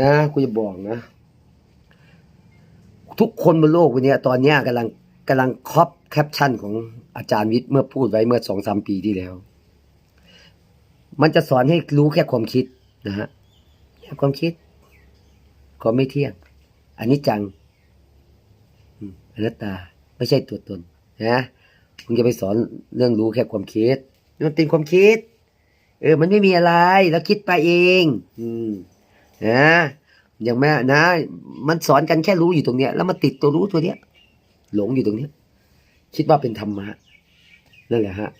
นะกูจะบอกนะ ทุกคนบนโลกวันนี้ตอนนี้กำลังกำลังคอปแคปชั่นของอาจารย์วิทย์เมื่อพูดไว้เมื่อสองสามปีที่แล้ว มันจะสอนให้รู้แค่ความคิดนะฮะความคิดความไม่เที่ยง อันนี้จังอนัตตาไม่ใช่ตัวตนนะมึงจะไปสอนเรื่องรู้แค่ความคิด มันเป็นความคิด เออ มันไม่มีอะไร แล้วคิดไปเอง อืม นะอย่างแม่นะ มันสอนกันแค่รู้อยู่ตรงเนี้ย แล้วมาติดตัวรู้ตัวเนี้ย หลงอยู่ตรงเนี้ย คิดว่าเป็นธรรมะนั่นแหละฮะ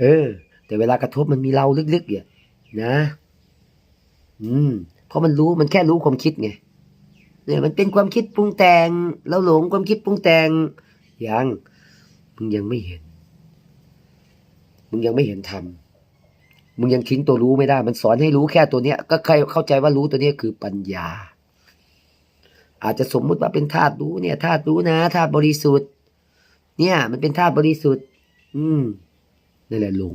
เออ แต่เวลากระทบมันมีเราลึกๆเนี่ยนะ อืม เพราะมันรู้มันแค่รู้ความคิดไงเนี่ยมันเป็นความคิดปรุงแต่งเราหลงความคิดปรุงแต่งยังมึงยังไม่เห็น มึงยังไม่เห็นธรรม มึงยังทิ้งตัวรู้ไม่ได้ มันสอนให้รู้แค่ตัวเนี้ย ก็ใครเข้าใจว่ารู้ตัวเนี้ยคือปัญญา อาจจะสมมุติว่าเป็นธาตุรู้เนี่ยธาตุรู้นะธาตุบริสุทธิ์ เนี่ย มันเป็นธาตุบริสุทธิ์ อืมนั่นแหละหลง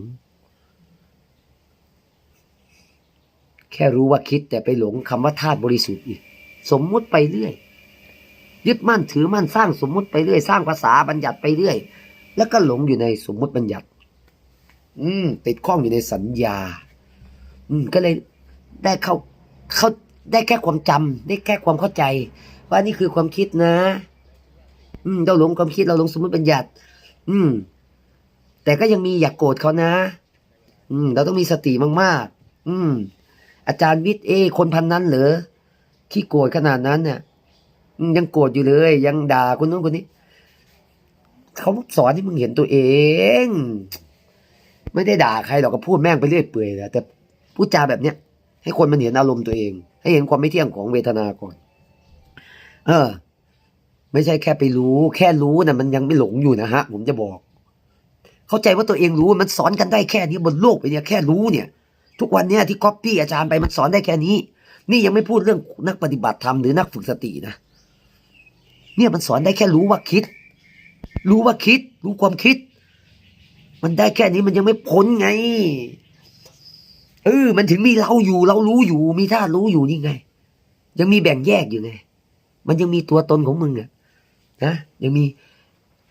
แค่รู้ว่าคิดแต่ไปหลงคำว่าธาตุบริสุทธิ์อีก สมมุติไปเรื่อย ยึดมั่นถือมั่นสร้างสมมุติไปเรื่อย สร้างภาษาบัญญัติไปเรื่อย แล้วก็หลงอยู่ในสมมุติบัญญัติ อืม ติดข้องอยู่ในสัญญา อืม ก็เลยได้เข้าเข้าได้แค่ความจำได้แค่ความเข้าใจ ว่านี่คือความคิดนะ อืม เราหลงความคิดเราหลงสมมติบัญญัติ อืม แต่ก็ยังมีอย่ากโกรธเขานะ อืม เราต้องมีสติมากๆ อืม อาจารย์วิทย์เอ คนพันนั้นเหรอขี้โกรธขนาดนั้นเนี่ยยังโกรธอยู่เลย ยังด่าคนนู้นคนนี้เขาสอนให้มึงเห็นตัวเอง ไม่ได้ด่าใครหรอกก็พูดแม่งไปเรื่อยเปื่อยแหละแต่พูดจาแบบเนี้ยให้คนมันเห็นอารมณ์ตัวเอง ให้เห็นความไม่เที่ยงของเวทนาก่อน เออ ไม่ใช่แค่ไปรู้ แค่รู้นะมันยังไม่หลงอยู่นะฮะ ผมจะบอก เข้าใจว่าตัวเองรู้มันสอนกันได้แค่นี้บนโลกไปเนี่ยแค่รู้เนี่ย ทุกวันเนี่ยที่ก๊อปปี้อาจารย์ไปมันสอนได้แค่นี้ นี่ยังไม่พูดเรื่องนักปฏิบัติธรรมหรือนักฝึกสตินะเนี่ยมันสอนได้แค่รู้ว่าคิด รู้ว่าคิด รู้ความคิด มันได้แค่นี้มันยังไม่พ้นไง เออ มันถึงมีเราอยู่ เรารู้อยู่ มีท่าตุรู้อยู่นี่ไง ยังมีแบ่งแยกอยู่ไง มันยังมีตัวตนของมึงอะนะยังมี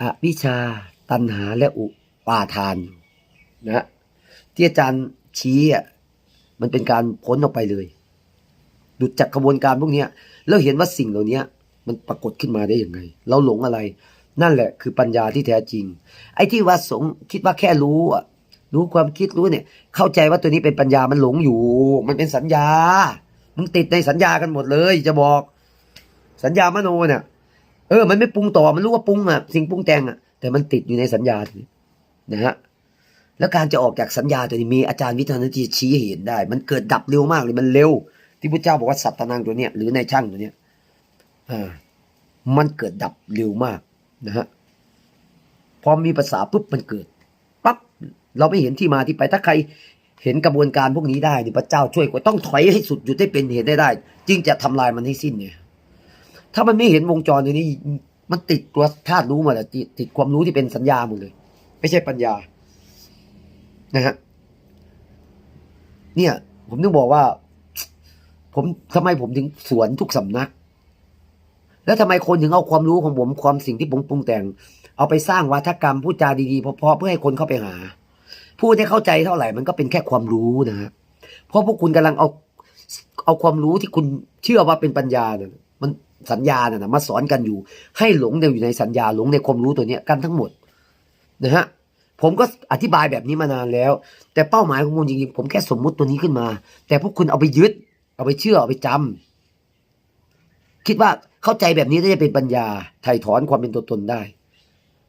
อวิชาตัณหาและอุปาทานอยู่นะที่อาจารย์ชี้อะมันเป็นการพ้นออกไปเลยหลุดจากกระบวนการพวกเนี้ยแล้วเห็นว่าสิ่งเหล่านี้มันปรากฏขึ้นมาได้ยังไง เราหลงอะไร นั่นแหละคือปัญญาที่แท้จริง ไอ้ที่ว่าสงคิดว่าแค่รู้อะรู้ความคิดรู้เนี่ย เข้าใจว่าตัวนี้เป็นปัญญามันหลงอยู่ มันเป็นสัญญา มึงติดในสัญญากันหมดเลย จะบอก สัญญามโนเนี่ยเออ มันไม่ปรุงต่อ มันรู้ว่าปรุงอะ สิ่งปรุงแต่งอะ แต่มันติดอยู่ในสัญญาตัวนี้นะฮะ แล้วการจะออกจากสัญญาตัวนี้มีอาจารย์วิทยานาทีชี้เห็นได้ มันเกิดดับเร็วมากเลย มันเร็ว ที่พระเจ้าบอกว่าสัตตนังตัวเนี้ยหรือในช่างตัวเนี้ย อ่า มันเกิดดับเร็วมาก นะฮะพอมีภาษาปุ๊บมันเกิดปั๊บเราไม่เห็นที่มาที่ไปถ้าใครเห็นกระบวนการพวกนี้ได้นี่พระเจ้าช่วยกว่าต้องถอยให้สุดหยุดให้เป็นเหตุได้ได้ จึงจะทำลายมันให้สิ้นเนี่ย ถ้ามันไม่เห็นวงจรตัวนี้ มันติดตัวธาตุรู้มาแล้วติดติดความรู้ที่เป็นสัญญาหมดเลย ไม่ใช่ปัญญานะฮะเนี่ย ผมถึงบอกว่า ผมทำไมผมถึงสวนทุกสำนัก แล้วทำไมคนถึงเอาความรู้ของผมความสิ่งที่ผมปรุงแต่ง เอาไปสร้างวัฒกรรมพูดจาดีๆเพราะๆเพื่อให้คนเข้าไปหา พูดให้เข้าใจเท่าไหร่มันก็เป็นแค่ความรู้นะฮะเพราะพวกคุณกำลังเอาเอาความรู้ที่คุณเชื่อว่าเป็นปัญญาเนี่ยมันสัญญาเนี่ยนะมาสอนกันอยู่ ให้หลงอยู่ในสัญญาหลงในความรู้ตัวเนี้ยกันทั้งหมดนะฮะผมก็อธิบายแบบนี้มานานแล้ว แต่เป้าหมายของผมจริงๆผมแค่สมมุติตัวนี้ขึ้นมา แต่พวกคุณเอาไปยึด เอาไปเชื่อเอาไปจำคิดว่า เข้าใจแบบนี้ได้จะเป็นปัญญาไถ่ถอนความเป็นตัวตนได้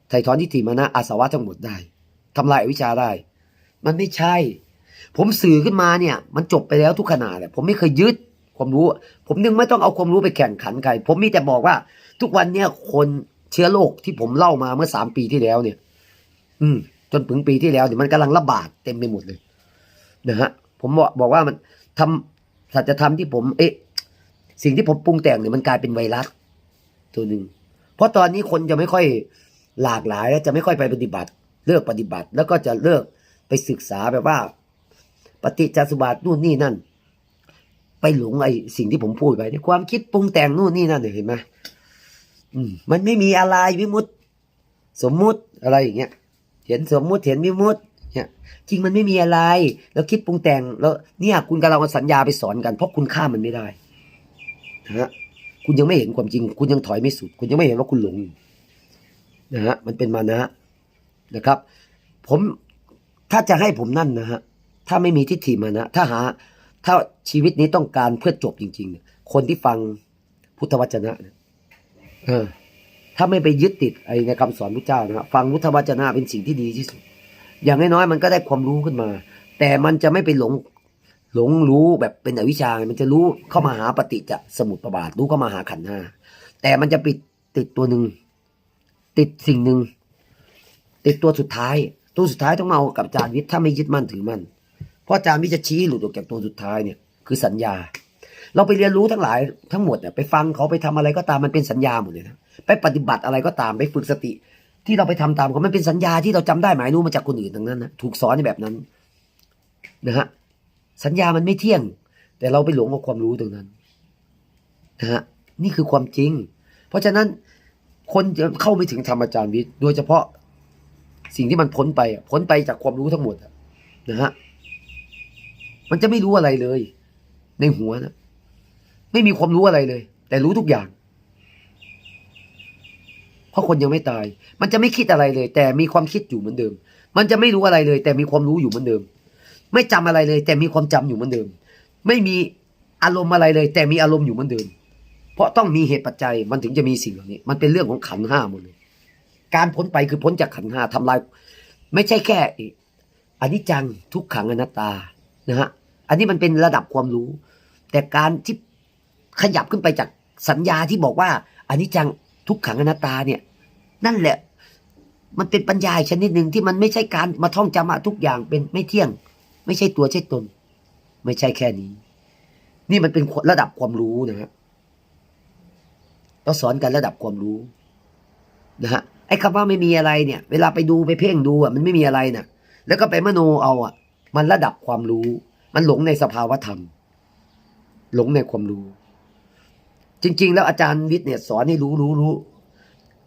ไถ่ถอนทิฏฐิมานะอาสวะทั้งหมดได้ทำลายอวิชชาได้ มันไม่ใช่ ผมสื่อขึ้นมาเนี่ย มันจบไปแล้วทุกขณะแหละผมไม่เคยยึดความรู้ ผมนึงไม่ต้องเอาความรู้ไปแข่งขันใคร ผมมีแต่บอกว่า ทุกวันเนี่ยคนเชื้อโรคที่ผมเล่ามาเมื่อสามปีที่แล้วเนี่ย อืม จนถึงปีที่แล้วเนี่ยมันกำลังระบาดเต็มไปหมดเลยนะฮะผมบอกบอกว่ามันทำสัจธรรมที่ผมเอ๊ะ สิ่งที่ผมปรุงแต่งเนี่ยมันกลายเป็นไวรัสตัวหนึ่งเพราะตอนนี้คนจะไม่ค่อยหลากหลายและจะไม่ค่อยไปปฏิบัติ เลิกปฏิบัติ แล้วก็จะเลิกไปศึกษาแบบว่า ปฏิจจสมบัตินู่นนี่นั่น ไปหลงไอ้สิ่งที่ผมพูดไปเนี่ยความคิดปรุงแต่งนู่นนี่นั่นเนี่ยเห็นไหมมันไม่มีอะไรวิมุตสมมุติอะไรอย่างเงี้ยเห็นสมมุติเห็นวิมุตเนี่ยจริงมันไม่มีอะไร แล้วคิดปรุงแต่งแล้วเนี่ยคุณกำลังเอาสัญญาไปสอนกันเพราะคุณฆ่ามมันไม่ได้ นะฮะคุณยังไม่เห็นความจริง คุณยังถอยไม่สุด คุณยังไม่เห็นว่าคุณหลงอยู่นะฮะมันเป็นมานะนะครับ ผมถ้าจะให้ผมนั่นนะฮะถ้าไม่มีทิฏฐิมานะถ้าหา ถ้าชีวิตนี้ต้องการเพื่อจบจริง ๆ เนี่ย คนที่ฟังพุทธวจนะเนี่ยเออ ถ้าไม่ไปยึดติดไอ้ในคำสอนพระเจ้านะฟังพุทธวจนะเป็นสิ่งที่ดีที่สุด อย่างน้อยๆมันก็ได้ความรู้ขึ้นมา แต่มันจะไม่ไปหลง หลงรู้แบบเป็นอวิชชา มันจะรู้เข้ามาหาปฏิจจสมุปบาท รู้เข้ามาหาขันธ์ห้าแต่มันจะปิดติดตัวหนึ่งติดสิ่งหนึ่งติดตัวสุดท้าย ตัวสุดท้ายต้องมาเอากับอาจารย์วิทย์ถ้าไม่ยึดมั่นถือมั่นเพราะอาจารย์วิทย์จะชี้หลุดออกจากตัวสุดท้ายเนี่ยคือสัญญา เราไปเรียนรู้ทั้งหลายทั้งหมดเนี่ยไปฟังเขาไปทำอะไรก็ตามมันเป็นสัญญาหมดเลยนะไปปฏิบัติอะไรก็ตามไปฝึกสติ ที่เราไปทำตามเขามันเป็นสัญญาที่เราจำได้หมายรู้มาจากคนอื่นทั้งนั้นนะถูกสอนในแบบนั้นนะฮะ สัญญามันไม่เที่ยง แต่เราไปหลงกับความรู้ตรงนั้นนะฮะนี่คือความจริง เพราะฉะนั้นคนจะเข้าไม่ถึงธรรมอาจารย์วิทย์โดยเฉพาะสิ่งที่มันพ้นไปพ้นไปจากความรู้ทั้งหมดนะฮะมันจะไม่รู้อะไรเลย ในหัวนะไม่มีความรู้อะไรเลย แต่รู้ทุกอย่าง เพราะคนยังไม่ตาย มันจะไม่คิดอะไรเลย แต่มีความคิดอยู่เหมือนเดิม มันจะไม่รู้อะไรเลย แต่มีความรู้อยู่เหมือนเดิม ไม่จำอะไรเลย แต่มีความจำอยู่เหมือนเดิม ไม่มีอารมณ์อะไรเลย แต่มีอารมณ์อยู่เหมือนเดิม เพราะต้องมีเหตุปัจจัยมันถึงจะมีสิ่งเหล่านี้ มันเป็นเรื่องของขันห้าหมดเลย การพ้นไปคือพ้นจากขันห้าทำลาย ไม่ใช่แค่อนิจจังทุกขังอนัตตานะฮะอันนี้มันเป็นระดับความรู้ แต่การที่ขยับขึ้นไปจากสัญญาที่บอกว่าอนิจจังทุกขังอนัตตาเนี่ย นั่นแหละ มันเป็นปัญญาชนิดหนึ่งที่มันไม่ใช่การมาท่องจำอะทุกอย่างเป็นไม่เที่ยง ไม่ใช่ตัวใช่ตน ไม่ใช่แค่นี้ นี่มันเป็นระดับความรู้นะฮะเราสอนกันระดับความรู้นะฮะไอ้คำว่าไม่มีอะไรเนี่ย เวลาไปดูไปเพ่งดูอะมันไม่มีอะไรน่ะ แล้วก็ไปมโนเอาอะ มันระดับความรู้ มันหลงในสภาวธรรม หลงในความรู้ จริง ๆ แล้วอาจารย์วิทย์เนี่ย สอนให้รู้รู้รู้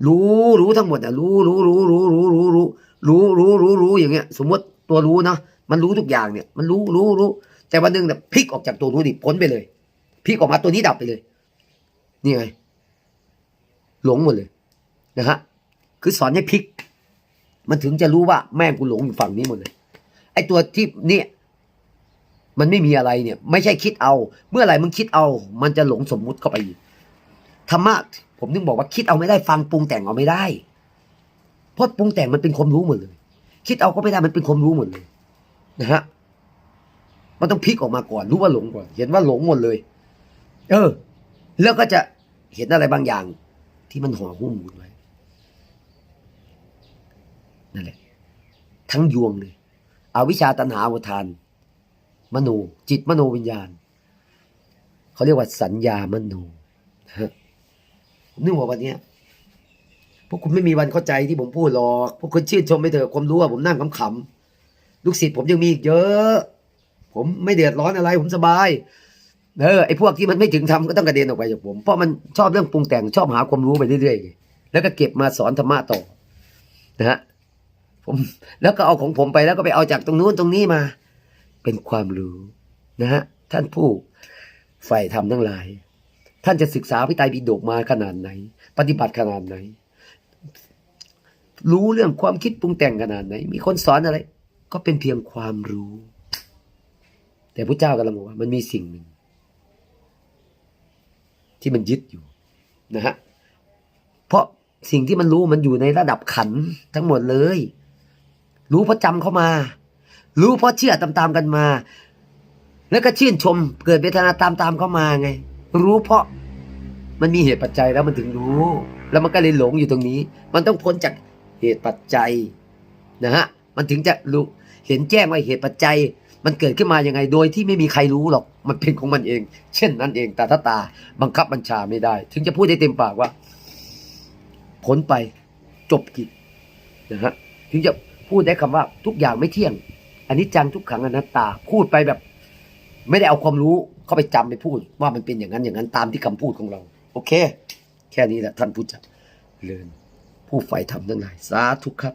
รู้รู้ทั้งหมดอะรู้รู้รู้รู้รู้รู้รู้รู้รู้รู้รู้อย่างเงี้ย สมมติตัวรู้เนาะ มันรู้ทุกอย่างเนี่ย มันรู้รู้รู้แต่วันหนึ่งเนี่ยพลิกออกจากตัวรู้ดิพ้นไปเลยพลิกออกมาตัวนี้ดับไปเลย นี่ไง หลงหมดเลยนะฮะคือสอนให้พลิก มันถึงจะรู้ว่าแม่งกูหลงอยู่ฝั่งนี้หมดเลยไอ้ตัวที่เนี่ยมันไม่มีอะไรเนี่ย ไม่ใช่คิดเอา เมื่อไหร่มึงคิดเอา มันจะหลงสมมุติเข้าไปอีกธรรมะผมถึงบอกว่าคิดเอาไม่ได้ฟังปรุงแต่งเอาไม่ได้เพราะปรุงแต่งมันเป็นความรู้หมดเลย คิดเอาก็ไม่ได้มันเป็นความรู้หมดเลย นะฮะมันต้องพลิกออกมาก่อนรู้ว่าหลงก่อนเห็นว่าหลงหมดเลย เออ แล้วก็จะเห็นอะไรบางอย่าง ที่มันห่อหุ้มอยู่ไว้นั่นแหละ ทั้งยวงเลยอวิชชาตัณหาอุทาน มโนจิตมโนวิญญาณเขาเรียกว่าสัญญามโนนะฮะผมนึกว่าวันเนี้ยพวกคุณไม่มีวันเข้าใจที่ผมพูดหรอก พวกคุณชื่นชมไปเถอะความรู้ว่าผมนั่งขำๆ ลูกศิษย์ผมยังมีอีกเยอะ ผมไม่เดือดร้อนอะไร ผมสบายเออไอ้พวกที่มันไม่ถึงทำก็ต้องกระเด็นออกไปจากผม เพราะมันชอบเรื่องปรุงแต่งชอบหาความรู้ไปเรื่อยๆแล้วก็เก็บมาสอนธรรมะต่อนะฮะผมแล้วก็เอาของผมไปแล้วก็ไปเอาจากตรงนู้นตรงนี้มา เป็นความรู้นะฮะท่านผู้ใฝ่ธรรมทั้งหลาย ท่านจะศึกษาพิไตรปิฎกมาขนาดไหน ปฏิบัติขนาดไหน รู้เรื่องความคิดปรุงแต่งขนาดไหน มีคนสอนอะไร ก็เป็นเพียงความรู้ แต่พระเจ้ากำลังบอกว่า มันมีสิ่งหนึ่ง ที่มันยึดอยู่นะฮะเพราะสิ่งที่มันรู้มันอยู่ในระดับขันทั้งหมดเลย รู้เพราะจำเข้ามา รู้เพราะเชื่อตามๆกันมา แล้วก็ชื่นชมเกิดเวทนาตามๆเข้ามาไง รู้เพราะมันมีเหตุปัจจัยแล้วมันถึงรู้ แล้วมันก็เลยหลงอยู่ตรงนี้ มันต้องพ้นจากเหตุปัจจัยนะฮะ มันถึงจะรู้เห็นแจ้งว่าเหตุปัจจัย มันเกิดขึ้นมายังไงโดยที่ไม่มีใครรู้หรอกมันเป็นของมันเอง เช่นนั้นเองแต่ถ้าตา บังคับบัญชาไม่ได้ ถึงจะพูดได้เต็มปากว่าผลไปจบกิจนะฮะถึงจะพูดได้คำว่าทุกอย่างไม่เที่ยงอันนี้จังทุกขังอนัตตา พูดไปแบบ ไม่ได้เอาความรู้เข้าไปจำไปพูด ว่ามันเป็นอย่างนั้นอย่างนั้นตามที่คำพูดของเรา โอเค แค่นี้แหละท่านผู้จัดเลินผู้ใฝ่ธรรมทั้งหลายสาธุครับ